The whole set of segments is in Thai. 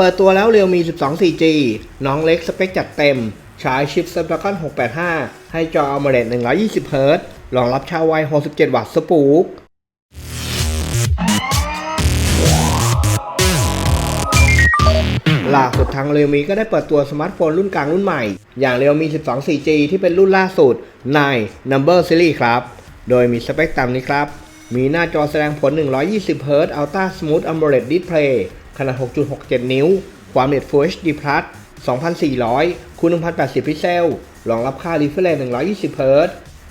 เปิดตัวแล้วเรียวมี 12 4G น้องเล็กสเปคจัดเต็ม ใช้ชิป Snapdragon 685 ให้จอ AMOLED 120 Hz รองรับชาววัย 67 วัตต์สปูกล่าสุดทางเรียวมีก็ได้เปิดตัวสมาร์ทโฟนรุ่นกลางรุ่นใหม่ อย่างเรียวมี 12 4G ที่เป็นรุ่นล่าสุดใน Number Series ครับ โดยมีสเปคตามนี้ครับ มีหน้าจอแสดงผล 120 Hz Ultra Smooth AMOLED Display ขนาด 6.67 นิ้ว ความเร็ว Full HD Plus 2400คูณ1080 พิกเซล รองรับค่า refresh 120 Hz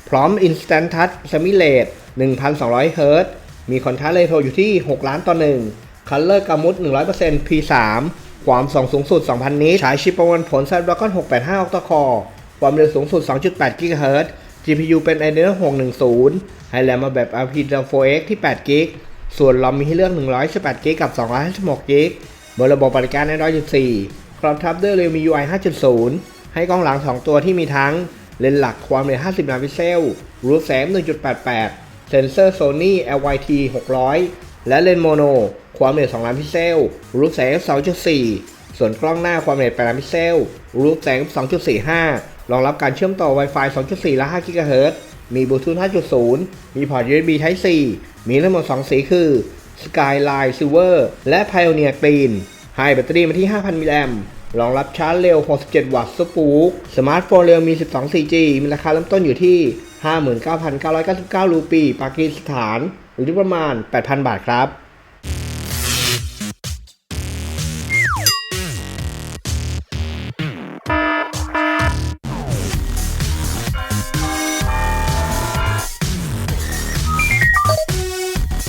พร้อม Instant Touch Semi LED 1200 Hz มีคอนทราสต์เรโทอยู่ที่ 6 ล้านต่อ1 Color กามุด 100% P3 ความส่องสูงสุด 2,000 นิตใช้ชิปประมวลผล Snapdragon 685 Octa Core ความเร็วสูงสุด 2.8 GHz GPU เป็น Adreno 610 ให้แรมมาแบบ RP4X ที่8 g b ส่วนเรอมมีให้เลือก 118 g b กับ 256 g b บนระบบปฏิการ Android 14 ครอบทับด้วย Realme UI 5.0 ให้กล้องหลัง 2 ตัวที่มีทั้ง เลนส์หลักความเร็ว 50 ล้านพิกเซล รูปแสง 1.88 เซนเซอร์ Sony LYT 600 และเลนส์โมโน ความเร็ว 2 ล้านพิกเซล รูปแสง 2.4 ส่วนกล้องหน้าความเร็ว 8 ล้านพิกเซล รูปแสง 2.45 รองรับการเชื่อมต่อ Wi-Fi 2.4 และ 5 GHz มีบลูทูธ 5.0 มีพอร์ต USB Type C มีทั้งหมด 2 สีคือ Skyline Silver และ Pioneer Green ให้แบตเตอรี่มาที่ 5,000 มิลลิแอมรองรับชาร์จเร็ว 67 วัตต์สปูกสมาร์ทโฟนเร็วมี 12 4G มีราคาเริ่มต้นอยู่ที่ 59,999 รูปี ปากีสถาน หรือประมาณ 8,000 บาทครับ